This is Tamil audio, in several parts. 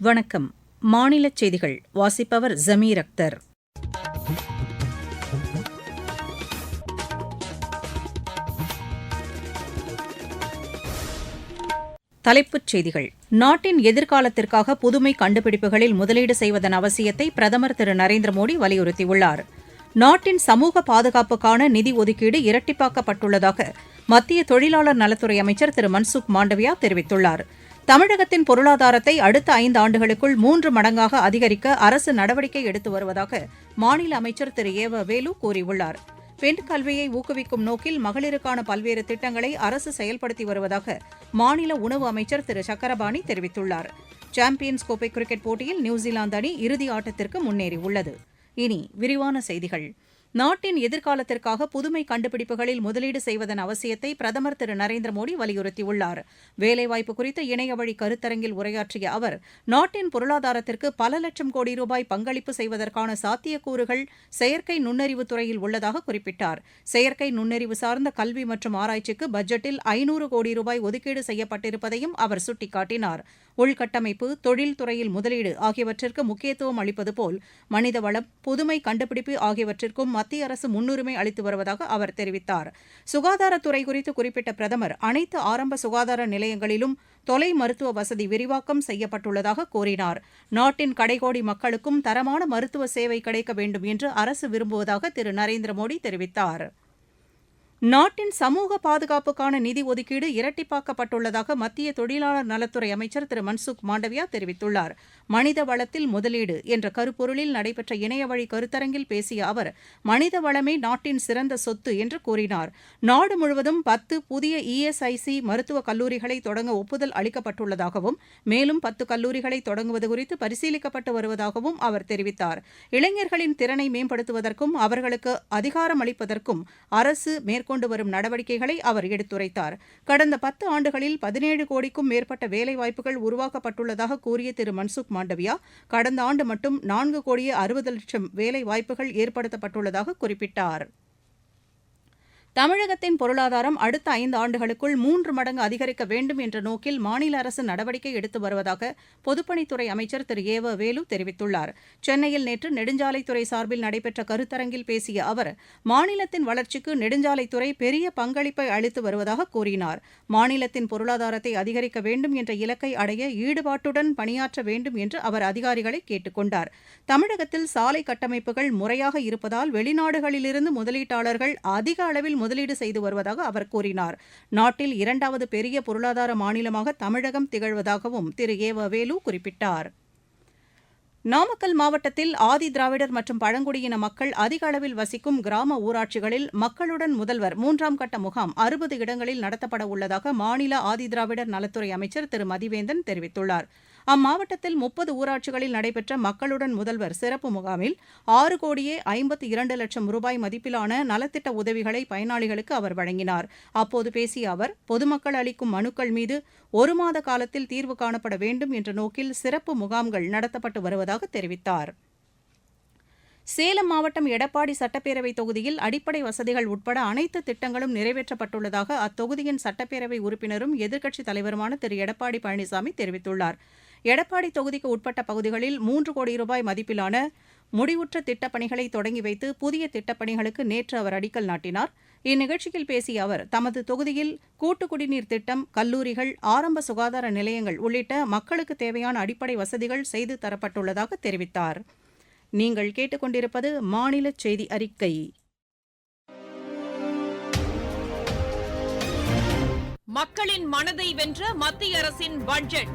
வணக்கம். மாநிலச் செய்திகள் வாசிப்பவர் ஜமீர் அக்தர். தலைப்புச் செய்திகள். நாட்டின் எதிர்காலத்திற்காக புதுமை கண்டுபிடிப்புகளில் முதலீடு செய்வதன் அவசியத்தை பிரதமர் திரு நரேந்திர மோடி வலியுறுத்தியுள்ளார். நாட்டின் சமூக பாதுகாப்புக்கான நிதி ஒதுக்கீடு இரட்டிப்பாக்கப்பட்டுள்ளதாக மத்திய தொழிலாளர் நலத்துறை அமைச்சர் திரு மன்சுக் மாண்டவியா தெரிவித்துள்ளார். தமிழகத்தின் பொருளாதாரத்தை அடுத்த ஐந்து ஆண்டுகளுக்குள் மூன்று மடங்காக அதிகரிக்க அரசு நடவடிக்கை எடுத்து வருவதாக மாநில அமைச்சர் திரு. ஏவ வேலு கூறியுள்ளார். பெண் கல்வியை ஊக்குவிக்கும் நோக்கில் மகளிருக்கான பல்வேறு திட்டங்களை அரசு செயல்படுத்தி வருவதாக மாநில உணவு அமைச்சர் திரு. சக்கரபாணி தெரிவித்துள்ளார். சாம்பியன்ஸ் கோப்பை கிரிக்கெட் போட்டியில் நியூசிலாந்து அணி இறுதி ஆட்டத்திற்கு முன்னேறியுள்ளது. இனி விரிவான செய்திகள். நாட்டின் எதிர்காலத்திற்காக புதுமை கண்டுபிடிப்புகளில் முதலீடு செய்வதன் அவசியத்தை பிரதமர் திரு நரேந்திர மோடி வலியுறுத்தியுள்ளார். வேலைவாய்ப்பு குறித்த இணையவழி கருத்தரங்கில் உரையாற்றிய அவர் நாட்டின் பொருளாதாரத்திற்கு பல லட்சம் கோடி ரூபாய் பங்களிப்பு செய்வதற்கான சாத்தியக்கூறுகள் செயற்கை நுண்ணறிவு துறையில் உள்ளதாக குறிப்பிட்டார். செயற்கை நுண்ணறிவு சார்ந்த கல்வி மற்றும் ஆராய்ச்சிக்கு பட்ஜெட்டில் ஐநூறு கோடி ரூபாய் ஒதுக்கீடு செய்யப்பட்டிருப்பதையும் அவர் சுட்டிக்காட்டினாா் உள்கட்டமைப்பு தொழில் துறையில் முதலீடு ஆகியவற்றிற்கு முக்கியத்துவம் அளிப்பது போல் மனிதவளம் புதுமை கண்டுபிடிப்பு ஆகியவற்றிற்கும் மத்திய அரசு முன்னுரிமை அளித்து வருவதாக அவர் தெரிவித்தார். சுகாதாரத்துறை குறித்து குறிப்பிட்ட பிரதமர் அனைத்து ஆரம்ப சுகாதார நிலையங்களிலும் தொலை மருத்துவ வசதி விரிவாக்கம் செய்யப்பட்டுள்ளதாக கூறினார். நாட்டின் கடைகோடி மக்களுக்கும் தரமான மருத்துவ சேவை கிடைக்க வேண்டும் என்று அரசு விரும்புவதாக திரு. நரேந்திர மோடி தெரிவித்தார். நாட்டின் சமூக பாதுகாப்புக்கான நிதி ஒதுக்கீடு இரட்டிப்பாக்கப்பட்டுள்ளதாக மத்திய தொழிலாளர் நலத்துறை அமைச்சர் திரு மன்சுக் மாண்டவியா தெரிவித்துள்ளார். மனித வளத்தில் முதலீடு என்ற கருப்பொருளில் நடைபெற்ற இணையவழி கருத்தரங்கில் பேசிய அவர் மனித வளமே நாட்டின் சிறந்த சொத்து என்று கூறினார். நாடு முழுவதும் பத்து புதிய இஎஸ்ஐசி மருத்துவக் கல்லூரிகளை தொடங்க ஒப்புதல் அளிக்கப்பட்டுள்ளதாகவும் மேலும் பத்து கல்லூரிகளை தொடங்குவது குறித்து பரிசீலிக்கப்பட்டு வருவதாகவும் அவர் தெரிவித்தார். இளைஞர்களின் திறனை மேம்படுத்துவதற்கும் அவர்களுக்கு அதிகாரம் அளிப்பதற்கும் அரசு மேற்கொண்டு வரும் நடவடிக்கைகளை அவர் எடுத்துரைத்தார். கடந்த பத்து ஆண்டுகளில் பதினேழு கோடிக்கும் மேற்பட்ட வேலைவாய்ப்புகள் உருவாக்கப்பட்டுள்ளதாக கூறிய திரு. மன்சுக் மாண்டவியா கடந்த ஆண்டு மட்டும் நான்கு கோடியே அறுபது லட்சம் வேலை வாய்ப்புகள் ஏற்படுத்தப்பட்டுள்ளதாக குறிப்பிட்டார். தமிழகத்தின் பொருளாதாரம் அடுத்த ஐந்து ஆண்டுகளுக்குள் மூன்று மடங்கு அதிகரிக்க வேண்டும் என்ற நோக்கில் மாநில அரசு நடவடிக்கை எடுத்து வருவதாக பொதுப்பணித்துறை அமைச்சர் திரு. ஏ. வேலு தெரிவித்துள்ளார். சென்னையில் நேற்று நெடுஞ்சாலைத்துறை சார்பில் நடைபெற்ற கருத்தரங்கில் பேசிய அவர் மாநிலத்தின் வளர்ச்சிக்கு நெடுஞ்சாலைத்துறை பெரிய பங்களிப்பை அளித்து வருவதாக கூறினார். மாநிலத்தின் பொருளாதாரத்தை அதிகரிக்க வேண்டும் என்ற இலக்கை அடைய ஈடுபாட்டுடன் பணியாற்ற வேண்டும் என்று அவர் அதிகாரிகளை கேட்டுக் கொண்டார். தமிழகத்தில் சாலை கட்டமைப்புகள் முறையாக இருப்பதால் வெளிநாடுகளிலிருந்து முதலீட்டாளர்கள் அதிக அளவில் முதலீடு செய்து வருவதாக அவர் கூறினார். நாட்டில் இரண்டாவது பெரிய பொருளாதார மாநிலமாக தமிழகம் திகழ்வதாகவும் திரு. ஏவ வேலு குறிப்பிட்டார். நாமக்கல் மாவட்டத்தில் ஆதி திராவிடர் மற்றும் பழங்குடியின மக்கள் அதிக அளவில் வசிக்கும் கிராம ஊராட்சிகளில் மக்களுடன் முதல்வர் மூன்றாம் கட்ட முகாம் அறுபது இடங்களில் நடத்தப்பட உள்ளதாக மாநில ஆதி திராவிடர் நலத்துறை அமைச்சர் திரு. மதிவேந்தன் தெரிவித்துள்ளார். அம்மாவட்டத்தில் முப்பது ஊராட்சிகளில் நடைபெற்ற மக்களுடன் முதல்வர் சிறப்பு முகாமில் ஆறு கோடியே ஐம்பத்தி இரண்டு லட்சம் ரூபாய் மதிப்பிலான நலத்திட்ட உதவிகளை பயனாளிகளுக்கு அவர் வழங்கினார். அப்போது பேசிய அவர் பொதுமக்கள் அளிக்கும் மனுக்கள் மீது ஒரு மாத காலத்தில் தீர்வு காணப்பட வேண்டும் என்ற நோக்கில் சிறப்பு முகாம்கள் நடத்தப்பட்டு வருவதாக தெரிவித்தார். சேலம் மாவட்டம் எடப்பாடி சட்டப்பேரவை தொகுதியில் அடிப்படை வசதிகள் உட்பட அனைத்து திட்டங்களும் நிறைவேற்றப்பட்டுள்ளதாக அத்தொகுதியின் சட்டப்பேரவை உறுப்பினரும் எதிர்க்கட்சித் தலைவருமான திரு. எடப்பாடி பழனிசாமி தெரிவித்துள்ளார். எடப்பாடி தொகுதிக்கு உட்பட்ட பகுதிகளில் மூன்று கோடி ரூபாய் மதிப்பிலான முடிவுற்ற திட்டப்பணிகளை தொடங்கி வைத்து புதிய திட்டப்பணிகளுக்கு நேற்று அவர் அடிக்கல் நாட்டினார். இந்நிகழ்ச்சியில் பேசிய அவர் தமது தொகுதியில் கூட்டு குடிநீர் திட்டம் கல்லூரிகள் ஆரம்ப சுகாதார நிலையங்கள் உள்ளிட்ட மக்களுக்கு தேவையான அடிப்படை வசதிகள் செய்து தரப்பட்டுள்ளதாக தெரிவித்தார். நீங்கள் கேட்டுக்கொண்டிருப்பது மாநில செய்தி அறிக்கை. மக்களின் மனதை வென்ற மத்திய அரசின் பட்ஜெட்.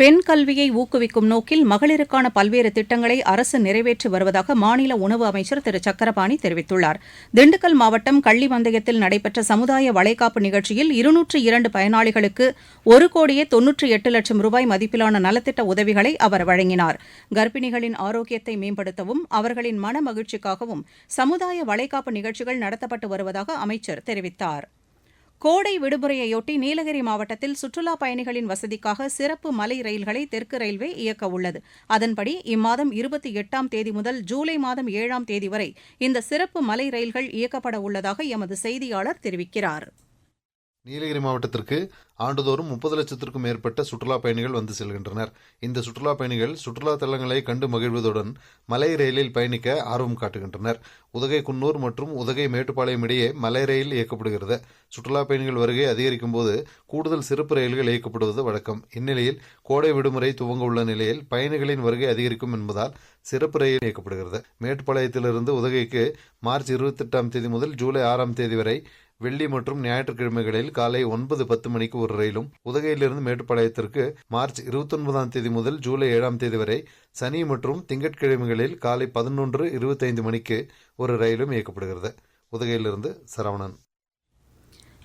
பெண் கல்வியை ஊக்குவிக்கும் நோக்கில் மகளிருக்கான பல்வேறு திட்டங்களை அரசு நிறைவேற்றி வருவதாக மாநில உணவு அமைச்சர் திரு. சக்கரபாணி தெரிவித்துள்ளார். திண்டுக்கல் மாவட்டம் கள்ளிமந்தயத்தில் நடைபெற்ற சமுதாய வளைகாப்பு நிகழ்ச்சியில் இருநூற்று இரண்டு பயனாளிகளுக்கு ஒரு கோடியே தொன்னூற்றி எட்டு லட்சம் ரூபாய் மதிப்பிலான நலத்திட்ட உதவிகளை அவர் வழங்கினார். கர்ப்பிணிகளின் ஆரோக்கியத்தை மேம்படுத்தவும் அவர்களின் மன மகிழ்ச்சிக்காகவும் சமுதாய வளைகாப்பு நிகழ்ச்சிகள் நடத்தப்பட்டு வருவதாக அமைச்சர் தெரிவித்தார். கோடை விடுமுறையொட்டி நீலகிரி மாவட்டத்தில் சுற்றுலாப் பயணிகளின் வசதிக்காக சிறப்பு மலை ரயில்களை தெற்கு ரயில்வே இயக்க உள்ளது. அதன்படி இம்மாதம் இருபத்தி எட்டாம் தேதி முதல் ஜூலை மாதம் ஏழாம் தேதி வரை இந்த சிறப்பு மலை ரயில்கள் இயக்கப்பட உள்ளதாக எமது செய்தியாளர் தெரிவிக்கிறார். நீலகிரி மாவட்டத்திற்கு ஆண்டுதோறும் முப்பது லட்சத்திற்கும் மேற்பட்ட சுற்றுலா பயணிகள் வந்து செல்கின்றனர். இந்த சுற்றுலா பயணிகள் சுற்றுலா தலங்களை கண்டு மகிழ்வதுடன் மலை ரயிலில் பயணிக்க ஆர்வம் காட்டுகின்றனர். உதகை குன்னூர் மற்றும் உதகை மேட்டுப்பாளையம் இடையே மலை ரயில் இயக்கப்படுகிறது. சுற்றுலா பயணிகள் வருகை அதிகரிக்கும் போது கூடுதல் சிறப்பு ரயில்கள் இயக்கப்படுவது வழக்கம். இந்நிலையில் கோடை விடுமுறை துவங்க உள்ள நிலையில் பயணிகளின் வருகை அதிகரிக்கும் என்பதால் சிறப்பு ரயில் இயக்கப்படுகிறது. மேட்டுப்பாளையத்திலிருந்து உதகைக்கு மார்ச் இருபத்தெட்டாம் தேதி முதல் ஜூலை ஆறாம் தேதி வரை வெள்ளி மற்றும் ஞாயிற்றுக்கிழமைகளில் காலை ஒன்பது பத்து மணிக்கு ஒரு ரயிலும் உதகையிலிருந்து மேட்டுப்பாளையத்திற்கு மார்ச் இருபத்தொன்பதாம் தேதி முதல் ஜூலை ஏழாம் தேதி வரை சனி மற்றும் திங்கட்கிழமைகளில் காலை பதினொன்று இருபத்தைந்து மணிக்கு ஒரு ரயிலும் இயக்கப்படுகிறது. உதகையிலிருந்து சரவணன்.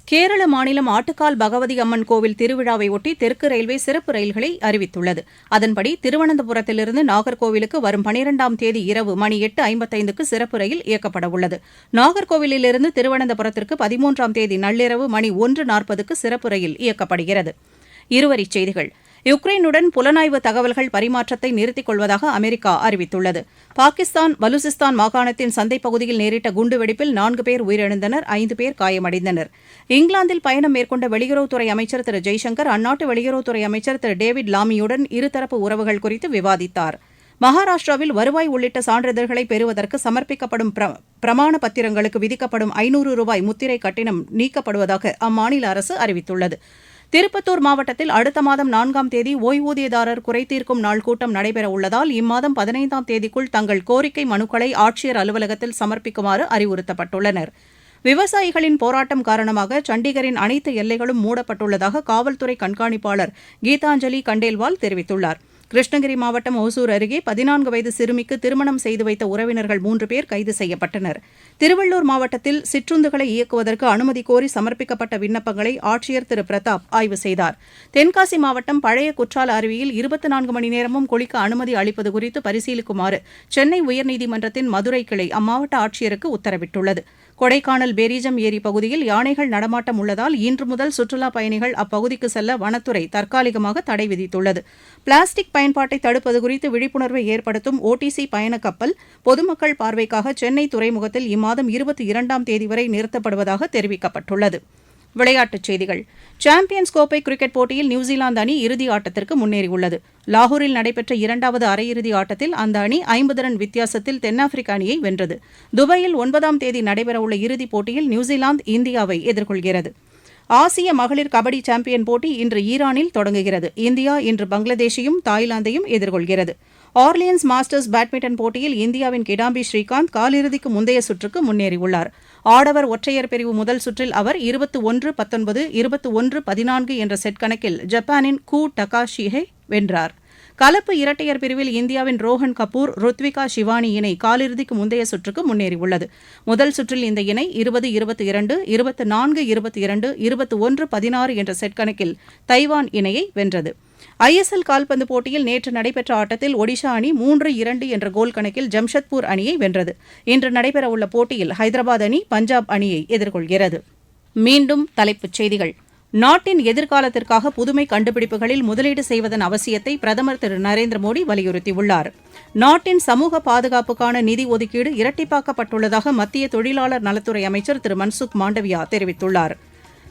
கேரள மாநிலம் ஆட்டுக்கால் பகவதி அம்மன் கோவில் திருவிழாவை ஒட்டி தெற்கு ரயில்வே சிறப்பு ரயில்களை அறிவித்துள்ளது. அதன்படி திருவனந்தபுரத்திலிருந்து நாகர்கோவிலுக்கு வரும் பனிரெண்டாம் தேதி இரவு மணி எட்டு ஐம்பத்தைந்துக்கு சிறப்பு ரயில் இயக்கப்பட உள்ளது. நாகர்கோவிலிருந்து திருவனந்தபுரத்திற்கு பதிமூன்றாம் தேதி நள்ளிரவு மணி ஒன்று நாற்பதுக்கு சிறப்பு ரயில் இயக்கப்படுகிறது. இருவரிச் செய்திகள். யுக்ரைனுடன் புலனாய்வு தகவல்கள் பரிமாற்றத்தை நிறுத்திக் கொள்வதாக அமெரிக்கா அறிவித்துள்ளது. பாகிஸ்தான் பலுசிஸ்தான் மாகாணத்தின் சந்தை பகுதியில் நேரிட்ட குண்டுவெடிப்பில் நான்கு பேர் உயிரிழந்தனர் ஐந்து பேர் காயமடைந்தனர். இங்கிலாந்தில் பயணம் மேற்கொண்ட வெளியுறவுத்துறை அமைச்சர் திரு ஜெய்சங்கர் அந்நாட்டு வெளியுறவுத்துறை அமைச்சர் திரு டேவிட் லாமியுடன் இருதரப்பு உறவுகள் குறித்து விவாதித்தார். மகாராஷ்டிராவில் வருவாய் உள்ளிட்ட சான்றிதழ்களை பெறுவதற்கு சமர்ப்பிக்கப்படும் பிர பிரமாண பத்திரங்களுக்கு விதிக்கப்படும் ஐநூறு ரூபாய் முத்திரை கட்டணம் நீக்கப்படுவதாக அம்மாநில அரசு அறிவித்துள்ளது. திருப்பத்தூர் மாவட்டத்தில் அடுத்த மாதம் நான்காம் தேதி ஓய்வூதியதாரர் குறைதீர்க்கும் நாள் கூட்டம் நடைபெற உள்ளதால் இம்மாதம் பதினைந்தாம் தேதிக்குள் தங்கள் கோரிக்கை மனுக்களை ஆட்சியர் அலுவலகத்தில் சமர்ப்பிக்குமாறு அறிவுறுத்தப்பட்டுள்ளனர். விவசாயிகளின் போராட்டம் காரணமாக சண்டிகரின் அனைத்து எல்லைகளும் மூடப்பட்டுள்ளதாக காவல்துறை கண்காணிப்பாளர் கீதாஞ்சலி கண்டேல்வால் தெரிவித்துள்ளார். கிருஷ்ணகிரி மாவட்டம் ஒசூர் அருகே பதினான்கு வயது சிறுமிக்கு திருமணம் செய்து வைத்த உறவினர்கள் மூன்று பேர் கைது செய்யப்பட்டனர். திருவள்ளூர் மாவட்டத்தில் சிற்றுந்துகளை இயக்குவதற்கு அனுமதி கோரி சமர்ப்பிக்கப்பட்ட விண்ணப்பங்களை ஆட்சியர் திரு. பிரதாப் ஆய்வு செய்தார். தென்காசி மாவட்டம் பழைய குற்றால அருவியில் இருபத்தி நான்கு மணி நேரமும் குளிக்க அனுமதி அளிப்பது குறித்து பரிசீலிக்குமாறு சென்னை உயர்நீதிமன்றத்தின் மதுரை கிளை அம்மாவட்ட ஆட்சியருக்கு உத்தரவிட்டுள்ளது. கொடைக்கானல் பேரிஜம் ஏரி பகுதியில் யானைகள் நடமாட்டம் உள்ளதால் இன்று முதல் சுற்றுலாப் பயணிகள் அப்பகுதிக்கு செல்ல வனத்துறை தற்காலிகமாக தடை விதித்துள்ளது. பிளாஸ்டிக் பயன்பாட்டை தடுப்பது குறித்து விழிப்புணர்வை ஏற்படுத்தும் ஓடிசி பயண கப்பல் பொதுமக்கள் பார்வைக்காக சென்னை துறைமுகத்தில் இம்மாதம் இருபத்தி இரண்டாம் தேதி வரை நிறுத்தப்படுவதாக தெரிவிக்கப்பட்டுள்ளது. விளையாட்டுச் செய்திகள். சாம்பியன்ஸ் கோப்பை கிரிக்கெட் போட்டியில் நியூசிலாந்து அணி இறுதி ஆட்டத்திற்கு முன்னேறியுள்ளது. லாகூரில் நடைபெற்ற இரண்டாவது அரையிறுதி ஆட்டத்தில் அந்த அணி ஐம்பது ரன் வித்தியாசத்தில் தென்னாப்பிரிக்க அணியை வென்றது. துபாயில் ஒன்பதாம் தேதி நடைபெறவுள்ள இறுதிப் போட்டியில் நியூசிலாந்து இந்தியாவை எதிர்கொள்கிறது. ஆசிய மகளிர் கபடி சாம்பியன் போட்டி இன்று ஈரானில் தொடங்குகிறது. இந்தியா இன்று பங்களாதேஷையும் தாய்லாந்தையும் எதிர்கொள்கிறது. ஆர்லியன்ஸ் மாஸ்டர்ஸ் பேட்மிண்டன் போட்டியில் இந்தியாவின் கிடாம்பி ஸ்ரீகாந்த் காலிறுதிக்கு முந்தைய சுற்றுக்கு முன்னேறியுள்ளார். ஆடவர் ஒற்றையர் பிரிவு முதல் சுற்றில் அவர் இருபத்து ஒன்று பத்தொன்பது இருபத்து ஒன்று பதினான்கு என்ற செட் கணக்கில் ஜப்பானின் கூ டகாஷியை வென்றார். கலப்பு இரட்டையர் பிரிவில் இந்தியாவின் ரோஹன் கபூர் ருத்விகா ஷிவானி இணை காலிறுதிக்கு முந்தைய சுற்றுக்கு முன்னேறியுள்ளது. முதல் சுற்றில் இந்த இணை இருபது இருபத்தி இரண்டு இருபத்து நான்கு இருபத்தி இரண்டு இருபத்து ஒன்று பதினாறு என்ற செட் கணக்கில் தைவான் இணையை வென்றது. ஐ எஸ் எல் கால்பந்து போட்டியில் நேற்று நடைபெற்ற ஆட்டத்தில் ஒடிஷா அணி மூன்று இரண்டு என்ற கோல் கணக்கில் ஜம்ஷத்பூர் அணியை வென்றது. இன்று நடைபெறவுள்ள போட்டியில் ஹைதராபாத் அணி பஞ்சாப் அணியை எதிர்கொள்கிறது. மீண்டும் தலைப்புச் செய்திகள். நாட்டின் எதிர்காலத்திற்காக புதுமை கண்டுபிடிப்புகளில் முதலீடு செய்வதன் அவசியத்தை பிரதமர் திரு நரேந்திர மோடி வலியுறுத்தியுள்ளார். நாட்டின் சமூக பாதுகாப்புக்கான நிதி ஒதுக்கீடு இரட்டிப்பாக்கப்பட்டுள்ளதாக மத்திய தொழிலாளர் நலத்துறை அமைச்சர் திரு மன்சுக் மாண்டவியா தெரிவித்துள்ளாா்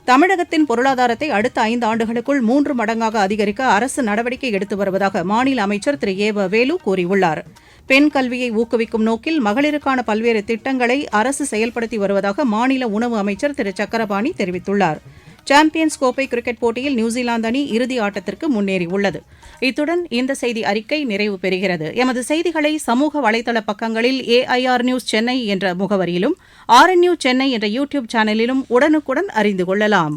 தமிழகத்தின் பொருளாதாரத்தை அடுத்த ஐந்து ஆண்டுகளுக்குள் மூன்று மடங்காக அதிகரிக்க அரசு நடவடிக்கை எடுத்து வருவதாக மாநில அமைச்சர் திரு ஏ வ வேலு கூறியுள்ளார். பெண் கல்வியை ஊக்குவிக்கும் நோக்கில் மகளிருக்கான பல்வேறு திட்டங்களை அரசு செயல்படுத்தி வருவதாக மாநில உணவு அமைச்சர் திரு சக்கரபாணி தெரிவித்துள்ளார். சாம்பியன்ஸ் கோப்பை கிரிக்கெட் போட்டியில் நியூசிலாந்து அணி இறுதி ஆட்டத்திற்கு முன்னேறியுள்ளது. இத்துடன் இந்த செய்தி அறிக்கை நிறைவு பெறுகிறது. எமது செய்திகளை சமூக வலைதள பக்கங்களில் ஏஐஆர் நியூஸ் சென்னை என்ற முகவரியிலும் ஆர்என் நியூஸ் சென்னை என்ற யூடியூப் சேனலிலும் உடனுக்குடன் அறிந்து கொள்ளலாம்.